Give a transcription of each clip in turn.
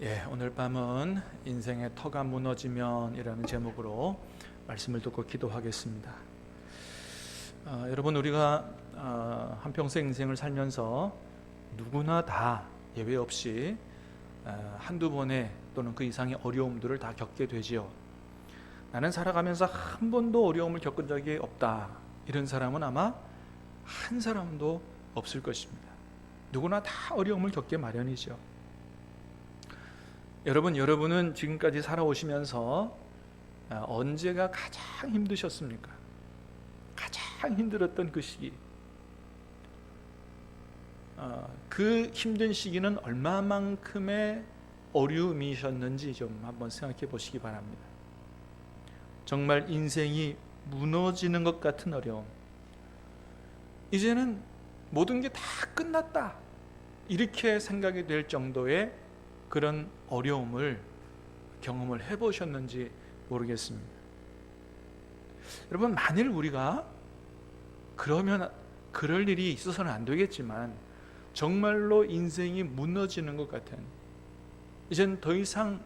예, 오늘 밤은 인생의 터가 무너지면이라는 제목으로 말씀을 듣고 기도하겠습니다. 아, 여러분 우리가 아, 한평생 인생을 살면서 누구나 다 예외 없이 아, 한두 번의 또는 그 이상의 어려움들을 다 겪게 되지요. 나는 살아가면서 한 번도 어려움을 겪은 적이 없다. 이런 사람은 아마 한 사람도 없을 것입니다. 누구나 다 어려움을 겪게 마련이죠. 여러분, 여러분은 지금까지 살아오시면서 아, 언제가 가장 힘드셨습니까? 가장 힘들었던 그 시기. 어, 그 힘든 시기는 얼마만큼의 어려움이셨는지 좀 한번 생각해 보시기 바랍니다. 정말 인생이 무너지는 것 같은 어려움. 이제는 모든 게 다 끝났다. 이렇게 생각이 될 정도의 그런 어려움을 경험을 해보셨는지 모르겠습니다. 여러분, 만일 우리가 그러면 그럴 일이 있어서는 안 되겠지만 정말로 인생이 무너지는 것 같은 이젠 더 이상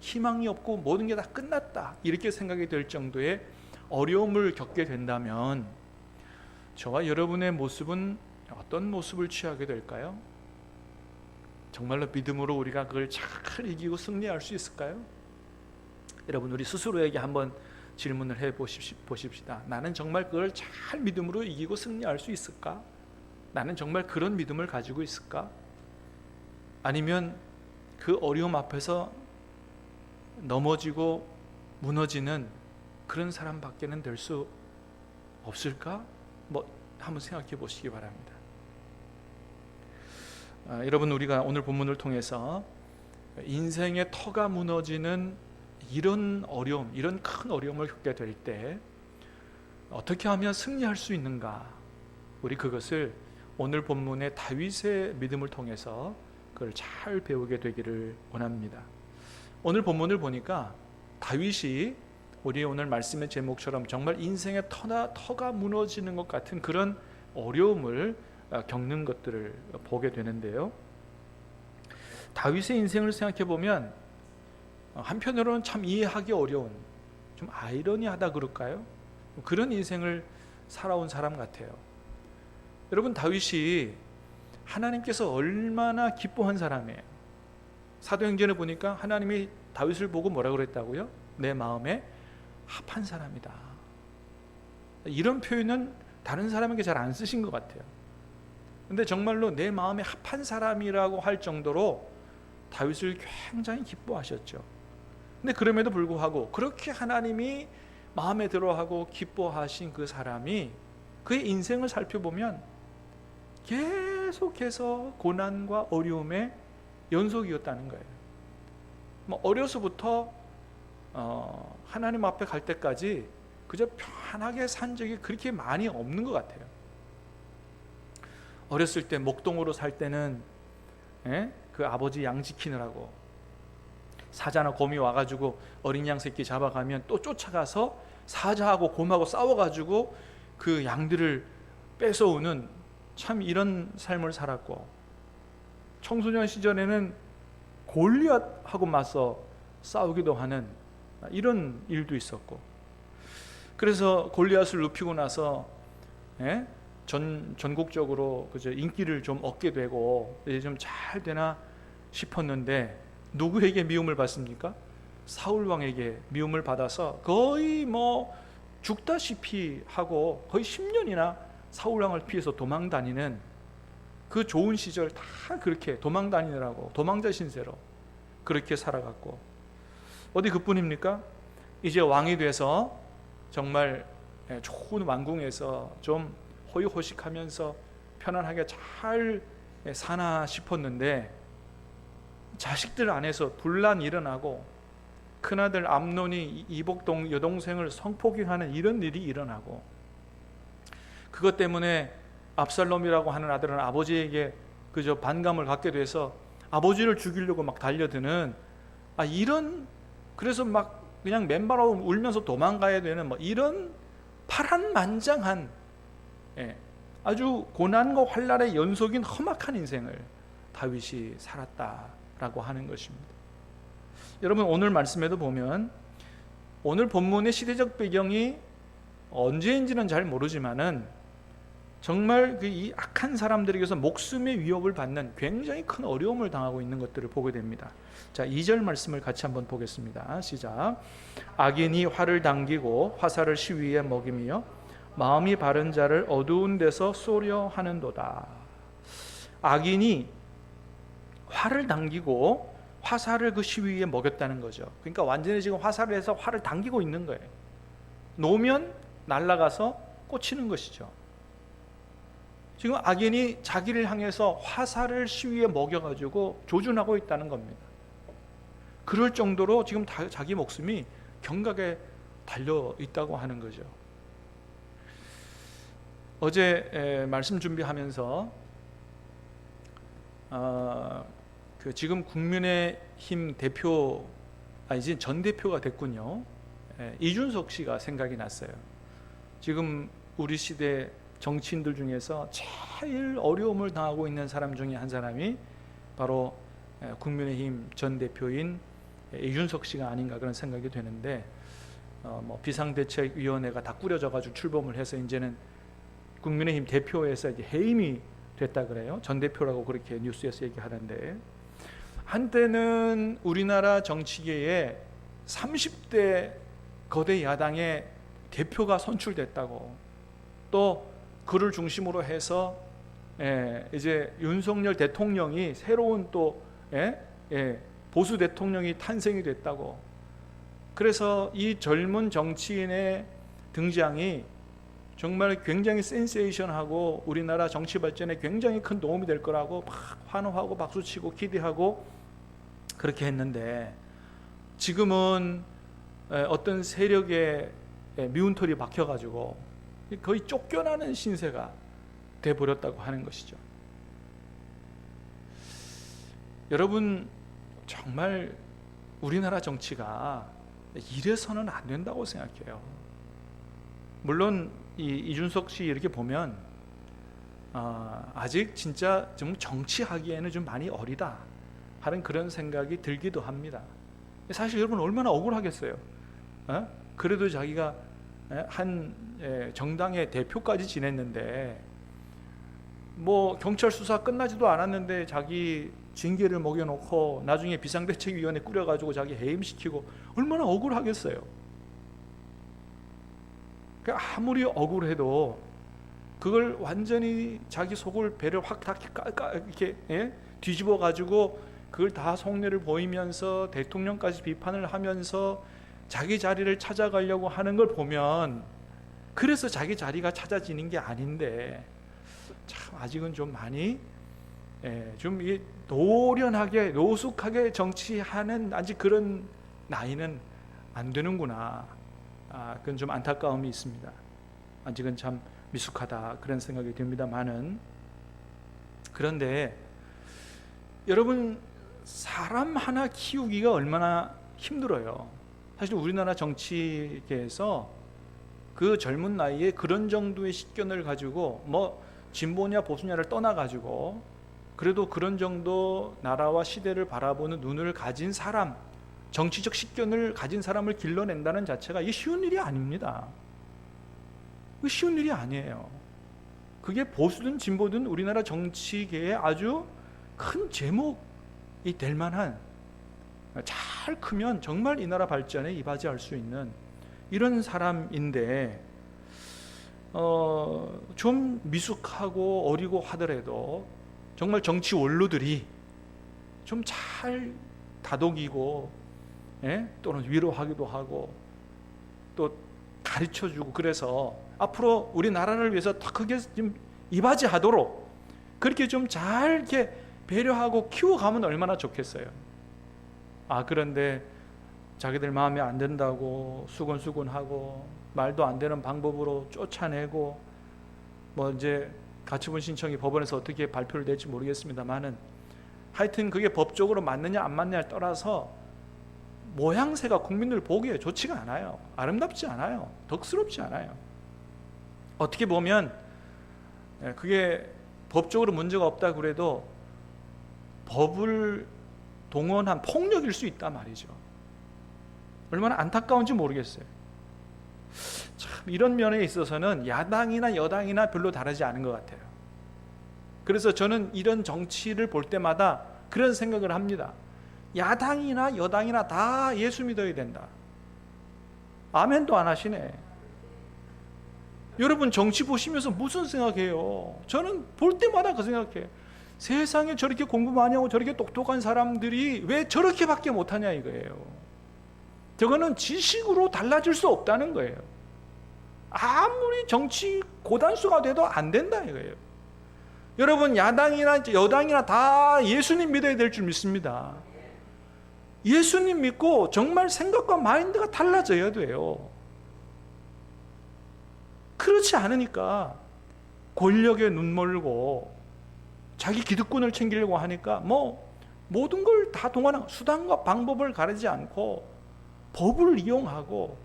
희망이 없고 모든 게 다 끝났다 이렇게 생각이 될 정도의 어려움을 겪게 된다면 저와 여러분의 모습은 어떤 모습을 취하게 될까요? 정말로 믿음으로 우리가 그걸 잘 이기고 승리할 수 있을까요? 여러분 우리 스스로에게 한번 질문을 해 보십시다. 나는 정말 그걸 잘 믿음으로 이기고 승리할 수 있을까? 나는 정말 그런 믿음을 가지고 있을까? 아니면 그 어려움 앞에서 넘어지고 무너지는 그런 사람밖에는 될 수 없을까? 뭐 한번 생각해 보시기 바랍니다. 아, 여러분 우리가 오늘 본문을 통해서 인생의 터가 무너지는 이런 어려움, 이런 큰 어려움을 겪게 될 때 어떻게 하면 승리할 수 있는가? 우리 그것을 오늘 본문의 다윗의 믿음을 통해서 그걸 잘 배우게 되기를 원합니다. 오늘 본문을 보니까 다윗이 우리 오늘 말씀의 제목처럼 정말 인생의 터나 터가 무너지는 것 같은 그런 어려움을 어, 겪는 것들을 보게 되는데요. 다윗의 인생을 생각해 보면 어, 한편으로는 참 이해하기 어려운 좀 아이러니하다 그럴까요? 그런 인생을 살아온 사람 같아요. 여러분 다윗이 하나님께서 얼마나 기뻐한 사람이에요. 사도행전에 보니까 하나님이 다윗을 보고 뭐라 그랬다고요? 내 마음에 합한 사람이다. 이런 표현은 다른 사람에게 잘 안 쓰신 것 같아요. 근데 정말로 내 마음에 합한 사람이라고 할 정도로 다윗을 굉장히 기뻐하셨죠. 근데 그럼에도 불구하고 그렇게 하나님이 마음에 들어하고 기뻐하신 그 사람이 그의 인생을 살펴보면 계속해서 고난과 어려움의 연속이었다는 거예요. 뭐 어려서부터 어, 하나님 앞에 갈 때까지 그저 편하게 산 적이 그렇게 많이 없는 것 같아요. 어렸을 때 목동으로 살 때는 예? 그 아버지 양 지키느라고 사자나 곰이 와가지고 어린 양 새끼 잡아가면 또 쫓아가서 사자하고 곰하고 싸워가지고 그 양들을 뺏어오는 참 이런 삶을 살았고 청소년 시절에는 골리앗하고 맞서 싸우기도 하는 이런 일도 있었고 그래서 골리앗을 눕히고 나서 예? 전 전국적으로 그저 인기를 좀 얻게 되고 이제 좀 잘 되나 싶었는데 누구에게 미움을 받습니까? 사울 왕에게 미움을 받아서 거의 뭐 죽다시피 하고 거의 10년이나 사울 왕을 피해서 도망 다니는 그 좋은 시절 다 그렇게 도망 다니느라고 도망자 신세로 그렇게 살아갔고 어디 그뿐입니까? 이제 왕이 돼서 정말 좋은 왕궁에서 좀 호의호식하면서 편안하게 잘 사나 싶었는데 자식들 안에서 분란 일어나고 큰아들 암논이 이복동 여동생을 성폭행하는 이런 일이 일어나고 그것 때문에 압살롬이라고 하는 아들은 아버지에게 그저 반감을 갖게 돼서 아버지를 죽이려고 막 달려드는 아 이런 그래서 막 그냥 맨발로 울면서 도망가야 되는 뭐 이런 파란만장한 예, 아주 고난과 환란의 연속인 험악한 인생을 다윗이 살았다라고 하는 것입니다. 여러분 오늘 말씀에도 보면 오늘 본문의 시대적 배경이 언제인지는 잘 모르지만은 정말 그 이 악한 사람들에게서 목숨의 위협을 받는 굉장히 큰 어려움을 당하고 있는 것들을 보게 됩니다. 자, 2절 말씀을 같이 한번 보겠습니다. 시작. 악인이 활을 당기고 화살을 시위에 먹이며 마음이 바른 자를 어두운 데서 쏘려 하는도다. 악인이 활을 당기고 화살을 그 시위에 먹였다는 거죠. 그러니까 완전히 지금 화살을 해서 활을 당기고 있는 거예요. 놓으면 날아가서 꽂히는 것이죠. 지금 악인이 자기를 향해서 화살을 시위에 먹여가지고 조준하고 있다는 겁니다. 그럴 정도로 지금 다, 자기 목숨이 경각에 달려 있다고 하는 거죠. 어제 에, 말씀 준비하면서 어, 그 지금 국민의힘 대표 아 이제 전 대표가 됐군요. 에, 이준석 씨가 생각이 났어요. 지금 우리 시대 정치인들 중에서 제일 어려움을 당하고 있는 사람 중에 한 사람이 바로 국민의힘 전 대표인 이준석 씨가 아닌가 그런 생각이 되는데 어, 뭐 비상대책위원회가 다 꾸려져가지고 출범을 해서 이제는 국민의힘 대표에서 이제 해임이 됐다 그래요. 전 대표라고 그렇게 뉴스에서 얘기하는데 한때는 우리나라 정치계에 30대 거대 야당의 대표가 선출됐다고 또 그를 중심으로 해서 예, 이제 윤석열 대통령이 새로운 또 예, 예, 보수 대통령이 탄생이 됐다고. 그래서 이 젊은 정치인의 등장이 정말 굉장히 센세이션하고 우리나라 정치 발전에 굉장히 큰 도움이 될 거라고 막 환호하고 박수치고 기대하고 그렇게 했는데 지금은 어떤 세력의 미운 털이 박혀가지고 거의 쫓겨나는 신세가 돼 버렸다고 하는 것이죠. 여러분 정말 우리나라 정치가 이래서는 안 된다고 생각해요. 물론 이 이준석 씨 이렇게 보면 어, 아직 진짜 좀 정치하기에는 좀 많이 어리다 하는 그런 생각이 들기도 합니다. 사실 여러분 얼마나 억울하겠어요. 어? 그래도 자기가 한 정당의 대표까지 지냈는데 뭐 경찰 수사 끝나지도 않았는데 자기 징계를 먹여놓고 나중에 비상대책위원회 꾸려가지고 자기 해임시키고 얼마나 억울하겠어요. 그러니까 아무리 억울해도 그걸 완전히 자기 속을 배를 확다 이렇게 예? 뒤집어 가지고 그걸 다 속내를 보이면서 대통령까지 비판을 하면서 자기 자리를 찾아가려고 하는 걸 보면 그래서 자기 자리가 찾아지는 게 아닌데 참 아직은 좀 많이 예, 좀 노련하게 노숙하게 정치하는 아직 그런 나이는 안 되는구나. 아, 그건 좀 안타까움이 있습니다. 아직은 참 미숙하다 그런 생각이 듭니다만은 그런데 여러분 사람 하나 키우기가 얼마나 힘들어요. 사실 우리나라 정치계에서 그 젊은 나이에 그런 정도의 식견을 가지고 뭐 진보냐 보수냐를 떠나 가지고 그래도 그런 정도 나라와 시대를 바라보는 눈을 가진 사람, 정치적 식견을 가진 사람을 길러낸다는 자체가 이게 쉬운 일이 아닙니다. 쉬운 일이 아니에요. 그게 보수든 진보든 우리나라 정치계에 아주 큰 제목이 될 만한 잘 크면 정말 이 나라 발전에 이바지할 수 있는 이런 사람인데 어, 좀 미숙하고 어리고 하더라도 정말 정치 원로들이 좀 잘 다독이고 예? 또는 위로하기도 하고 또 가르쳐 주고 그래서 앞으로 우리나라를 위해서 더 크게 좀 이바지하도록 그렇게 좀 잘 이렇게 배려하고 키워가면 얼마나 좋겠어요. 아 그런데 자기들 마음에 안 든다고 수근수근하고 말도 안 되는 방법으로 쫓아내고 뭐 이제 가처분 신청이 법원에서 어떻게 발표를 될지 모르겠습니다만은 하여튼 그게 법적으로 맞느냐 안 맞느냐를 떠나서 모양새가 국민들 보기에 좋지가 않아요. 아름답지 않아요. 덕스럽지 않아요. 어떻게 보면 예, 그게 법적으로 문제가 없다 그래도 법을 동원한 폭력일 수 있단 말이죠. 얼마나 안타까운지 모르겠어요. 참 이런 면에 있어서는 야당이나 여당이나 별로 다르지 않은 것 같아요. 그래서 저는 이런 정치를 볼 때마다 그런 생각을 합니다. 야당이나 여당이나 다 예수 믿어야 된다. 아멘도 안 하시네. 여러분 정치 보시면서 무슨 생각해요? 저는 볼 때마다 그 생각해. 세상에 저렇게 공부 많이 하고 저렇게 똑똑한 사람들이 왜 저렇게밖에 못하냐 이거예요. 저거는 지식으로 달라질 수 없다는 거예요. 아무리 정치 고단수가 돼도 안 된다 이거예요. 여러분 야당이나 여당이나 다 예수님 믿어야 될 줄 믿습니다. 예수님 믿고 정말 생각과 마인드가 달라져야 돼요. 그렇지 않으니까 권력에 눈멀고 자기 기득권을 챙기려고 하니까 뭐 모든 걸 다 동원한 수단과 방법을 가리지 않고 법을 이용하고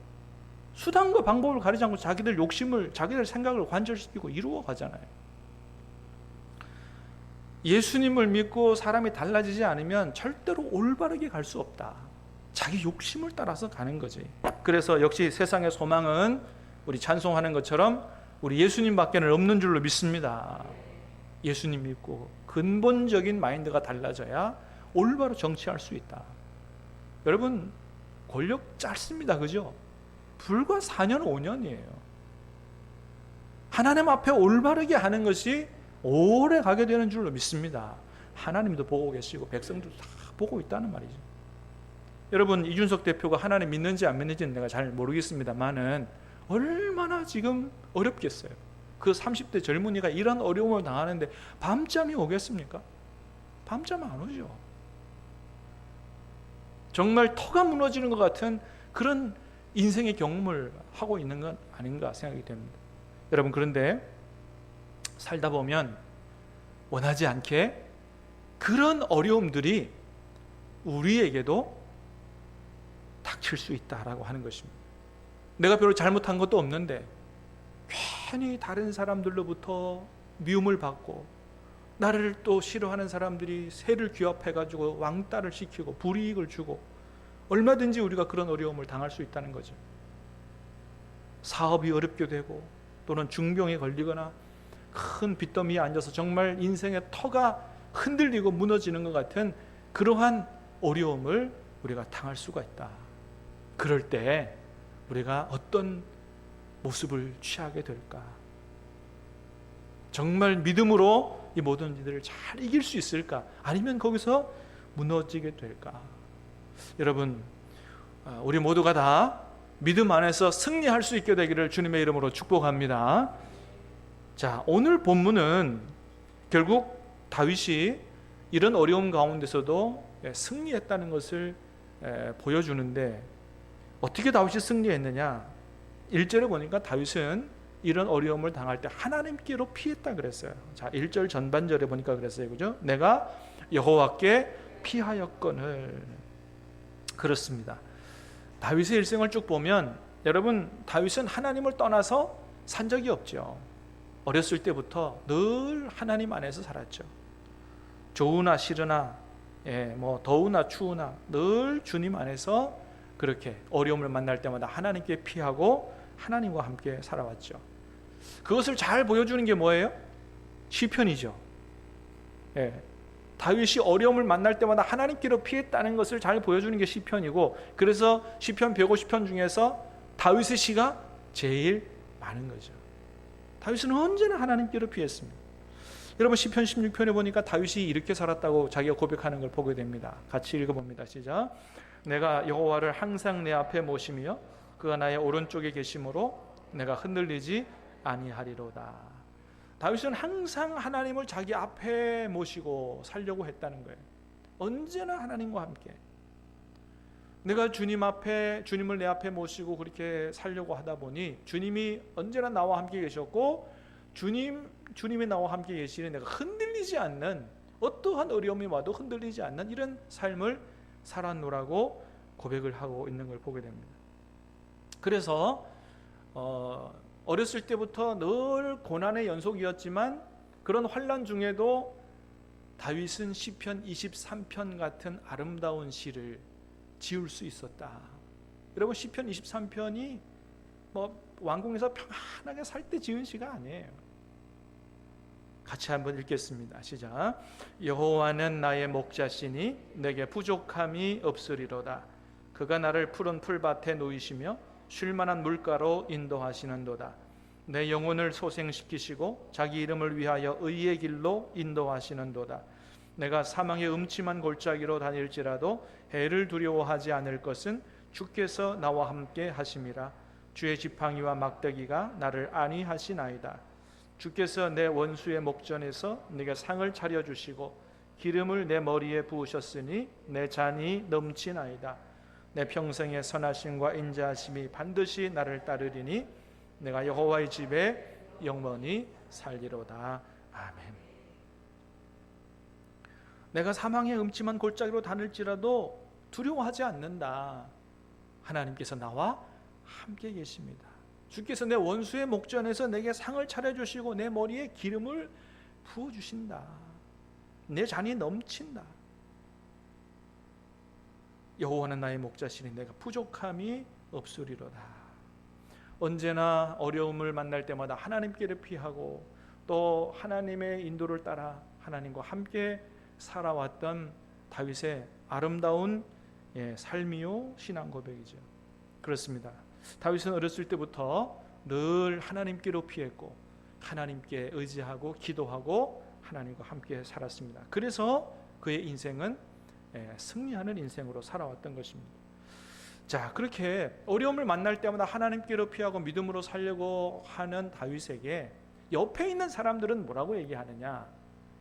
수단과 방법을 가리지 않고 자기들 욕심을 자기들 생각을 관절시키고 이루어 가잖아요. 예수님을 믿고 사람이 달라지지 않으면 절대로 올바르게 갈 수 없다. 자기 욕심을 따라서 가는 거지. 그래서 역시 세상의 소망은 우리 찬송하는 것처럼 우리 예수님밖에는 없는 줄로 믿습니다. 예수님 믿고 근본적인 마인드가 달라져야 올바로 정치할 수 있다. 여러분 권력 짧습니다. 그죠? 불과 4년 5년이에요. 하나님 앞에 올바르게 하는 것이 오래 가게 되는 줄로 믿습니다. 하나님도 보고 계시고 백성도 다 보고 있다는 말이죠. 여러분 이준석 대표가 하나님 믿는지 안 믿는지는 내가 잘 모르겠습니다만은 얼마나 지금 어렵겠어요. 그 30대 젊은이가 이런 어려움을 당하는데 밤잠이 오겠습니까? 밤잠 안 오죠. 정말 터가 무너지는 것 같은 그런 인생의 경험을 하고 있는 건 아닌가 생각이 됩니다. 여러분 그런데 살다 보면 원하지 않게 그런 어려움들이 우리에게도 닥칠 수 있다라고 하는 것입니다. 내가 별로 잘못한 것도 없는데 괜히 다른 사람들로부터 미움을 받고 나를 또 싫어하는 사람들이 새를 규합해 가지고 왕따를 시키고 불이익을 주고 얼마든지 우리가 그런 어려움을 당할 수 있다는 거죠. 사업이 어렵게 되고 또는 중병에 걸리거나 큰 빚더미에 앉아서 정말 인생의 터가 흔들리고 무너지는 것 같은 그러한 어려움을 우리가 당할 수가 있다. 그럴 때 우리가 어떤 모습을 취하게 될까? 정말 믿음으로 이 모든 일들을 잘 이길 수 있을까? 아니면 거기서 무너지게 될까? 여러분, 아, 우리 모두가 다 믿음 안에서 승리할 수 있게 되기를 주님의 이름으로 축복합니다. 자, 오늘 본문은 결국 다윗이 이런 어려움 가운데서도 예, 승리했다는 것을 예, 보여주는데 어떻게 다윗이 승리했느냐? 1절에 보니까 다윗은 이런 어려움을 당할 때 하나님께로 피했다 그랬어요. 자, 1절 전반절에 보니까 그랬어요. 그죠? 내가 여호와께 피하였거늘 그렇습니다. 다윗의 일생을 쭉 보면 여러분 다윗은 하나님을 떠나서 산 적이 없죠. 어렸을 때부터 늘 하나님 안에서 살았죠. 좋으나 싫으나 예, 뭐 더우나 추우나 늘 주님 안에서 그렇게 어려움을 만날 때마다 하나님께 피하고 하나님과 함께 살아왔죠. 그것을 잘 보여주는 게 뭐예요? 시편이죠. 예, 다윗이 어려움을 만날 때마다 하나님께로 피했다는 것을 잘 보여주는 게 시편이고 그래서 시편 150편 중에서 다윗의 시가 제일 많은 거죠. 다윗은 언제나 하나님께로 피했습니다. 여러분 시편 16편에 보니까 다윗이 이렇게 살았다고 자기가 고백하는 걸 보게 됩니다. 같이 읽어봅니다. 시작. 내가 여호와를 항상 내 앞에 모시며 그가 나의 오른쪽에 계심으로 내가 흔들리지 아니하리로다. 다윗은 항상 하나님을 자기 앞에 모시고 살려고 했다는 거예요. 언제나 하나님과 함께. 내가 주님 앞에 주님을 내 앞에 모시고 그렇게 살려고 하다 보니 주님이 언제나 나와 함께 계셨고 주님 주님이 나와 함께 계시는 내가 흔들리지 않는 어떠한 어려움이 와도 흔들리지 않는 이런 삶을 살았노라고 고백을 하고 있는 걸 보게 됩니다. 그래서 어, 어렸을 때부터 늘 고난의 연속이었지만 그런 환란 중에도 다윗은 시편 23편 같은 아름다운 시를 지을 수 있었다. 여러분 시편 23편이 뭐 왕궁에서 평안하게 살 때 지은 시가 아니에요. 같이 한번 읽겠습니다. 시작. 여호와는 나의 목자시니 내게 부족함이 없으리로다. 그가 나를 푸른 풀밭에 놓이시며 쉴 만한 물가로 인도하시는도다. 내 영혼을 소생시키시고 자기 이름을 위하여 의의 길로 인도하시는도다. 내가 사망의 음침한 골짜기로 다닐지라도 해를 두려워하지 않을 것은 주께서 나와 함께 하심이라. 주의 지팡이와 막대기가 나를 안위하시나이다. 주께서 내 원수의 목전에서 내게 상을 차려 주시고 기름을 내 머리에 부으셨으니 내 잔이 넘치나이다. 내 평생의 선하심과 인자하심이 반드시 나를 따르리니 내가 여호와의 집에 영원히 살리로다. 아멘. 내가 사망의 음침한 골짜기로 다닐지라도 두려워하지 않는다. 하나님께서 나와 함께 계십니다. 주께서 내 원수의 목전에서 내게 상을 차려주시고 내 머리에 기름을 부어주신다. 내 잔이 넘친다. 여호와는 나의 목자시니 내가 부족함이 없으리로다. 언제나 어려움을 만날 때마다 하나님께를 피하고 또 하나님의 인도를 따라 하나님과 함께 살아왔던 다윗의 아름다운 예, 삶이요 신앙 고백이죠. 그렇습니다. 다윗은 어렸을 때부터 늘 하나님께로 피했고 하나님께 의지하고 기도하고 하나님과 함께 살았습니다. 그래서 그의 인생은 예, 승리하는 인생으로 살아왔던 것입니다. 자, 그렇게 어려움을 만날 때마다 하나님께로 피하고 믿음으로 살려고 하는 다윗에게 옆에 있는 사람들은 뭐라고 얘기하느냐?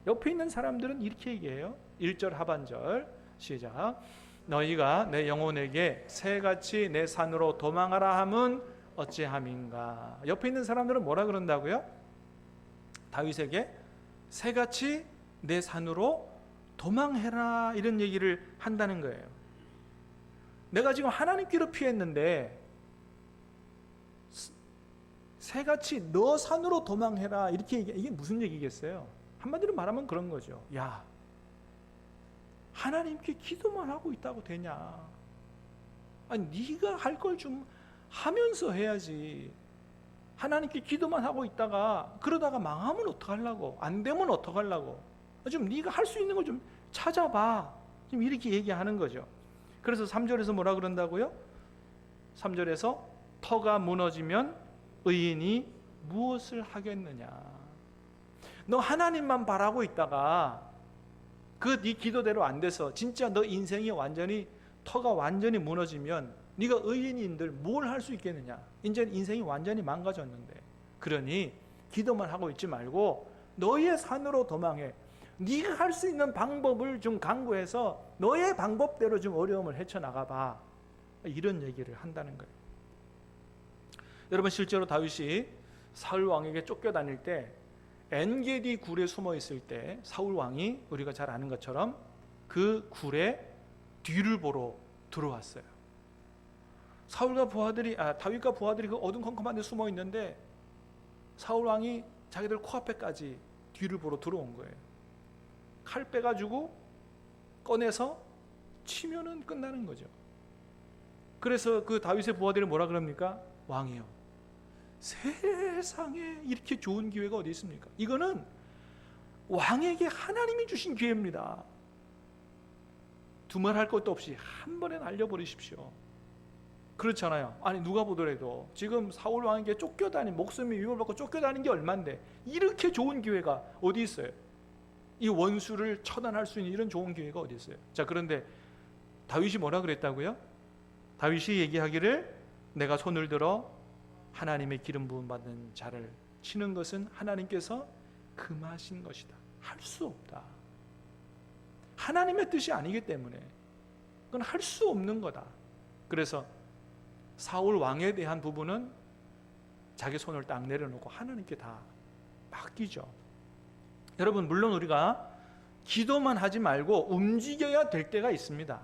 옆에 있는 사람들은 이렇게 얘기해요. 1절 하반절 시작. 너희가 내 영혼에게 새같이 내 산으로 도망하라 함은 어찌함인가? 옆에 있는 사람들은 뭐라 그런다고요? 다윗에게 새같이 내 산으로 도망해라 이런 얘기를 한다는 거예요. 내가 지금 하나님께로 피했는데 새같이 너 산으로 도망해라 이렇게 얘기 이게 무슨 얘기겠어요? 한마디로 말하면 그런 거죠. 야, 하나님께 기도만 하고 있다고 되냐? 아니 네가 할 걸 좀 하면서 해야지. 하나님께 기도만 하고 있다가 그러다가 망하면 어떡하려고? 안 되면 어떡하려고? 좀 네가 할 수 있는 걸 좀 찾아봐. 지금 이렇게 얘기하는 거죠. 그래서 3절에서 뭐라 그런다고요? 3절에서 터가 무너지면 의인이 무엇을 하겠느냐? 너 하나님만 바라고 있다가 그 네 기도대로 안 돼서 진짜 너 인생이 완전히 터가 완전히 무너지면 네가 의인인들 뭘 할 수 있겠느냐? 이제 인생이 완전히 망가졌는데. 그러니 기도만 하고 있지 말고 너의 산으로 도망해. 네가 할 수 있는 방법을 좀 강구해서 너의 방법대로 좀 어려움을 헤쳐나가 봐. 이런 얘기를 한다는 거예요. 여러분 실제로 다윗이 사울 왕에게 쫓겨다닐 때 엔게디 굴에 숨어 있을 때 사울 왕이 우리가 잘 아는 것처럼 그 굴에 뒤를 보러 들어왔어요. 사울과 부하들이 아 다윗과 부하들이 그 어둠컴컴한 데 숨어 있는데 사울 왕이 자기들 코앞에까지 뒤를 보러 들어온 거예요. 칼 빼가지고 꺼내서 치면은 끝나는 거죠. 그래서 그 다윗의 부하들이 뭐라 그럽니까? 왕이요. 세상에 이렇게 좋은 기회가 어디 있습니까? 이거는 왕에게 하나님이 주신 기회입니다. 두말할 것도 없이 한 번에 날려버리십시오. 그렇잖아요. 아니 누가 보더라도 지금 사울 왕에게 쫓겨다니 목숨이 위협받고 쫓겨다닌 게 얼만데 이렇게 좋은 기회가 어디 있어요? 이 원수를 처단할 수 있는 이런 좋은 기회가 어디 있어요? 자 그런데 다윗이 뭐라 그랬다고요? 다윗이 얘기하기를 내가 손을 들어 하나님의 기름 부음 받는 자를 치는 것은 하나님께서 금하신 것이다. 할 수 없다. 하나님의 뜻이 아니기 때문에 그건 할 수 없는 거다. 그래서 사울 왕에 대한 부분은 자기 손을 딱 내려놓고 하나님께 다 맡기죠. 여러분 물론 우리가 기도만 하지 말고 움직여야 될 때가 있습니다.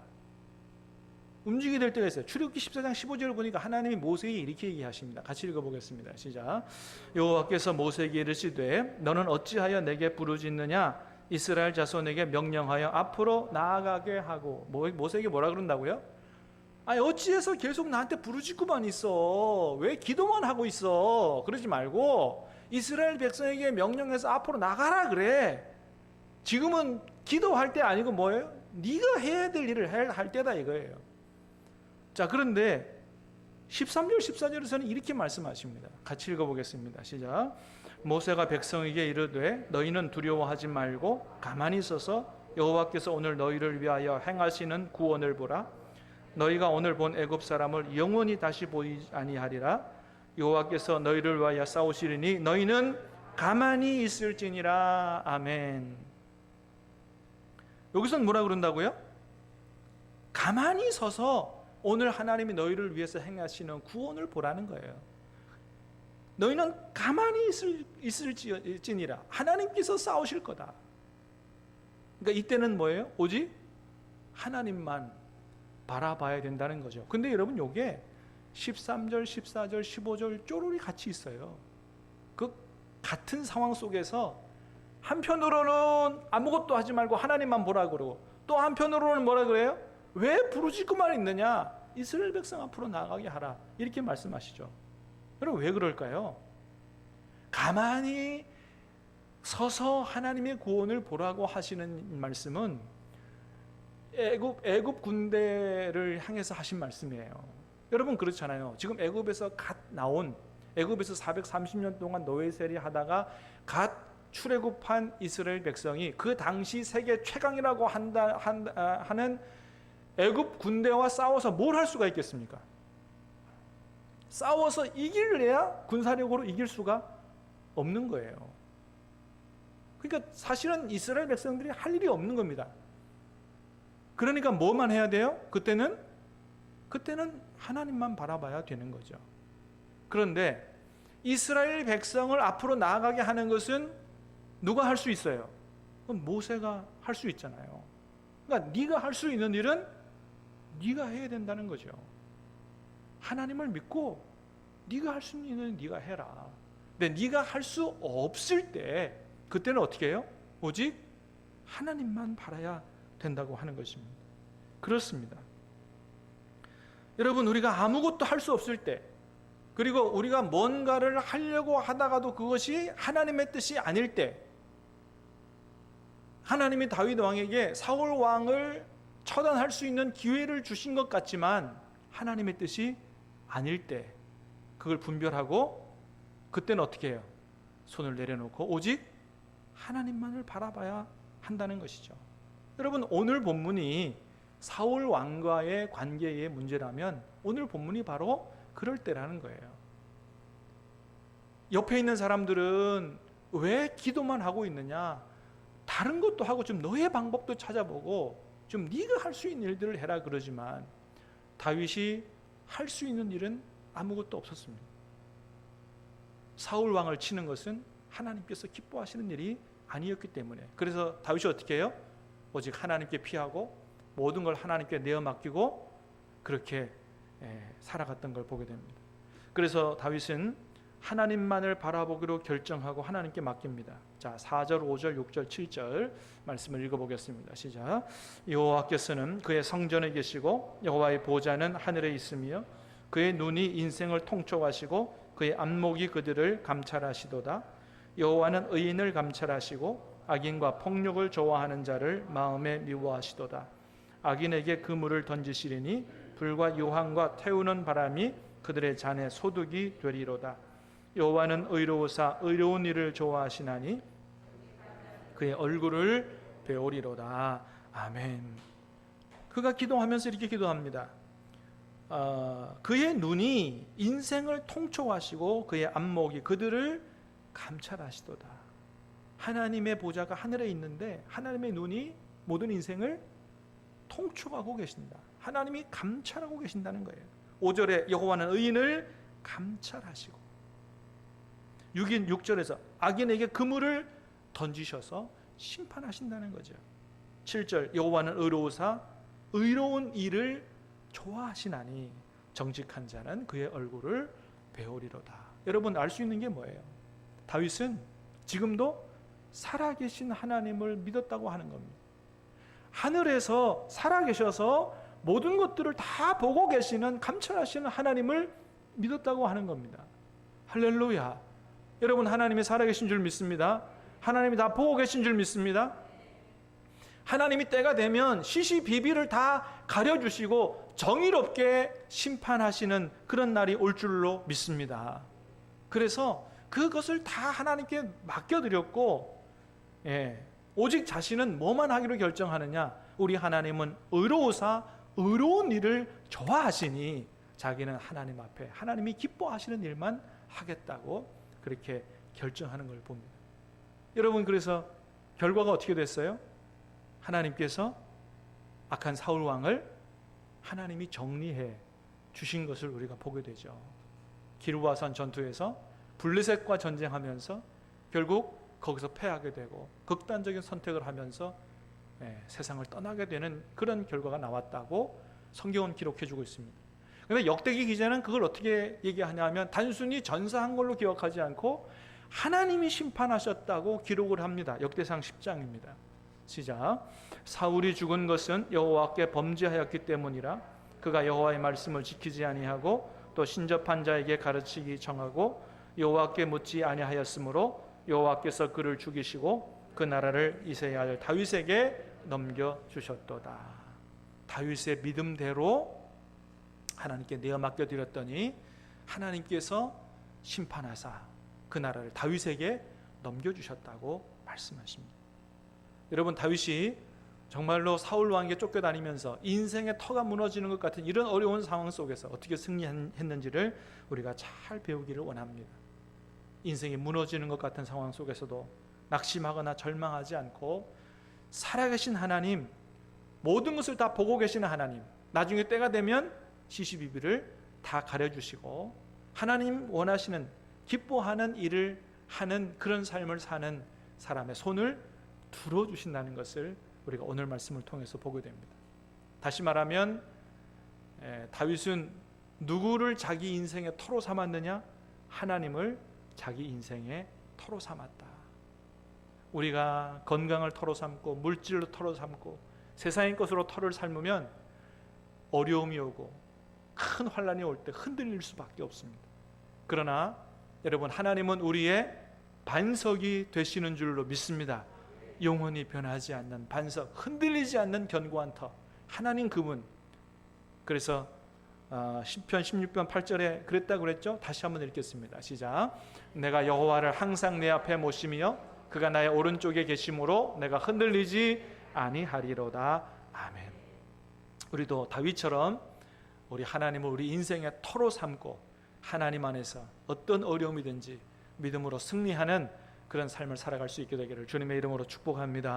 움직이게 될 때가 있어요. 출애굽기 14장 15절을 보니까 하나님이 모세에게 이렇게 얘기하십니다. 같이 읽어보겠습니다. 시작. 여호와께서 모세에게 이르시되 너는 어찌하여 내게 부르짖느냐 이스라엘 자손에게 명령하여 앞으로 나아가게 하고 모- 모세에게 뭐라 그런다고요? 아니 어찌해서 계속 나한테 부르짖고만 있어? 왜 기도만 하고 있어? 그러지 말고 이스라엘 백성에게 명령해서 앞으로 나가라 그래. 지금은 기도할 때 아니고 뭐예요? 네가 해야 될 일을 할- 할 때다 이거예요. 자 그런데 13절 14절에서는 이렇게 말씀하십니다. 같이 읽어보겠습니다. 시작. 모세가 백성에게 이르되 너희는 두려워하지 말고 가만히 있어서 여호와께서 오늘 너희를 위하여 행하시는 구원을 보라. 너희가 오늘 본 애굽 사람을 영원히 다시 보이지 아니하리라. 여호와께서 너희를 위하여 싸우시리니 너희는 가만히 있을지니라. 아멘. 여기서는 뭐라 그런다고요? 가만히 서서 오늘 하나님이 너희를 위해서 행하시는 구원을 보라는 거예요. 너희는 가만히 있을, 있을지니라. 하나님께서 싸우실 거다. 그러니까 이때는 뭐예요? 오직 하나님만 바라봐야 된다는 거죠. 근데 여러분 요게 13절, 14절, 15절 쪼르리 같이 있어요. 그 같은 상황 속에서 한편으로는 아무것도 하지 말고 하나님만 보라 그러고 또 한편으로는 뭐라 그래요? 왜 부르짖고만 있느냐? 이스라엘 백성 앞으로 나가게 하라. 이렇게 말씀하시죠. 여러분 왜 그럴까요? 가만히 서서 하나님의 구원을 보라고 하시는 말씀은 애굽 애굽 군대를 향해서 하신 말씀이에요. 여러분 그렇잖아요. 지금 애굽에서 갓 나온 애굽에서 430년 동안 노예 세리 하다가 갓 출애굽한 이스라엘 백성이 그 당시 세계 최강이라고 한다 한, 아, 하는 애굽 군대와 싸워서 뭘 할 수가 있겠습니까? 싸워서 이길래야 군사력으로 이길 수가 없는 거예요. 그러니까 사실은 이스라엘 백성들이 할 일이 없는 겁니다. 그러니까 뭐만 해야 돼요? 그때는 그때는 하나님만 바라봐야 되는 거죠. 그런데 이스라엘 백성을 앞으로 나아가게 하는 것은 누가 할 수 있어요? 그럼 모세가 할 수 있잖아요. 그러니까 네가 할 수 있는 일은 네가 해야 된다는 거죠. 하나님을 믿고 네가 할 수 있는 네가 해라. 근데 네가 할 수 없을 때 그때는 어떻게 해요? 오직 하나님만 바라야 된다고 하는 것입니다. 그렇습니다. 여러분 우리가 아무것도 할 수 없을 때 그리고 우리가 뭔가를 하려고 하다가도 그것이 하나님의 뜻이 아닐 때 하나님이 다윗 왕에게 사울 왕을 처단할 수 있는 기회를 주신 것 같지만 하나님의 뜻이 아닐 때 그걸 분별하고 그때는 어떻게 해요? 손을 내려놓고 오직 하나님만을 바라봐야 한다는 것이죠. 여러분 오늘 본문이 사울 왕과의 관계의 문제라면 오늘 본문이 바로 그럴 때라는 거예요. 옆에 있는 사람들은 왜 기도만 하고 있느냐? 다른 것도 하고 좀 너의 방법도 찾아보고 좀 네가 할 수 있는 일들을 해라 그러지만 다윗이 할 수 있는 일은 아무것도 없었습니다. 사울 왕을 치는 것은 하나님께서 기뻐하시는 일이 아니었기 때문에 그래서 다윗이 어떻게 해요? 오직 하나님께 피하고 모든 걸 하나님께 내어 맡기고 그렇게 예, 살아갔던 걸 보게 됩니다. 그래서 다윗은 하나님만을 바라보기로 결정하고 하나님께 맡깁니다. 자, 4절, 5절, 6절, 7절 말씀을 읽어 보겠습니다. 시작. 여호와께서는 그의 성전에 계시고 여호와의 보좌는 하늘에 있으며 그의 눈이 인생을 통촉하시고 그의 안목이 그들을 감찰하시도다. 여호와는 의인을 감찰하시고 악인과 폭력을 좋아하는 자를 마음에 미워하시도다. 악인에게 그물을 던지시리니 불과 유황과 태우는 바람이 그들의 잔에 소득이 되리로다. 여호와는 의로우사 의로운 일을 좋아하시나니 그의 얼굴을 배우리로다. 아멘. 그가 기도하면서 이렇게 기도합니다. 어, 그의 눈이 인생을 통촉하시고 그의 안목이 그들을 감찰하시도다. 하나님의 보좌가 하늘에 있는데 하나님의 눈이 모든 인생을 통촉하고 계신다. 하나님이 감찰하고 계신다는 거예요. 5절에 여호와는 의인을 감찰하시고 6인 6절에서 악인에게 그물을 던지셔서 심판하신다는 거죠. 7절 여호와는 의로우사 의로운 일을 좋아하시나니 정직한 자는 그의 얼굴을 배우리로다. 여러분 알 수 있는 게 뭐예요? 다윗은 지금도 살아계신 하나님을 믿었다고 하는 겁니다. 하늘에서 살아계셔서 모든 것들을 다 보고 계시는 감찰하시는 하나님을 믿었다고 하는 겁니다. 할렐루야. 여러분 하나님이 살아계신 줄 믿습니다. 하나님이 다 보고 계신 줄 믿습니다. 하나님이 때가 되면 시시비비를 다 가려주시고 정의롭게 심판하시는 그런 날이 올 줄로 믿습니다. 그래서 그것을 다 하나님께 맡겨드렸고, 예, 오직 자신은 뭐만 하기로 결정하느냐? 우리 하나님은 의로우사 의로운 일을 좋아하시니 자기는 하나님 앞에 하나님이 기뻐하시는 일만 하겠다고 그렇게 결정하는 걸 봅니다. 여러분 그래서 결과가 어떻게 됐어요? 하나님께서 악한 사울 왕을 하나님이 정리해 주신 것을 우리가 보게 되죠. 기르바산 전투에서 블레셋과 전쟁하면서 결국 거기서 패하게 되고 극단적인 선택을 하면서 예, 세상을 떠나게 되는 그런 결과가 나왔다고 성경은 기록해 주고 있습니다. 그런데 역대기 기자는 그걸 어떻게 얘기하냐면 단순히 전사한 걸로 기억하지 않고 하나님이 심판하셨다고 기록을 합니다. 역대상 10장입니다. 시작. 사울이 죽은 것은 여호와께 범죄하였기 때문이라 그가 여호와의 말씀을 지키지 아니하고 또 신접한 자에게 가르치기 정하고 여호와께 묻지 아니하였으므로 여호와께서 그를 죽이시고 그 나라를 이세의 아들 다윗에게 넘겨 주셨도다. 다윗의 믿음대로 하나님께 내어 맡겨 드렸더니 하나님께서 심판하사 그 나라를 다윗에게 넘겨 주셨다고 말씀하십니다. 여러분 다윗이 정말로 사울 왕에게 쫓겨다니면서 인생의 터가 무너지는 것 같은 이런 어려운 상황 속에서 어떻게 승리했는지를 우리가 잘 배우기를 원합니다. 인생이 무너지는 것 같은 상황 속에서도 낙심하거나 절망하지 않고 살아계신 하나님, 모든 것을 다 보고 계시는 하나님, 나중에 때가 되면 시시비비를 다 가려주시고 하나님 원하시는 기뻐하는 일을 하는 그런 삶을 사는 사람의 손을 들어 주신다는 것을 우리가 오늘 말씀을 통해서 보게 됩니다. 다시 말하면 에, 다윗은 누구를 자기 인생의 터로 삼았느냐? 하나님을 자기 인생의 터로 삼았다. 우리가 건강을 터로 삼고 물질로 터로 삼고 세상의 것으로 터를 삶으면 어려움이 오고 큰 환란이 올 때 흔들릴 수밖에 없습니다. 그러나 여러분 하나님은 우리의 반석이 되시는 줄로 믿습니다. 영원히 변하지 않는 반석, 흔들리지 않는 견고한 터. 하나님 그분. 그래서 어, 10편 16편 8절에 그랬다 그랬죠? 다시 한번 읽겠습니다. 시작. 내가 여호와를 항상 내 앞에 모시며 그가 나의 오른쪽에 계심으로 내가 흔들리지 아니하리로다. 아멘. 우리도 다윗처럼 우리 하나님을 우리 인생의 터로 삼고 하나님 안에서 어떤 어려움이든지 믿음으로 승리하는 그런 삶을 살아갈 수 있게 되기를 주님의 이름으로 축복합니다.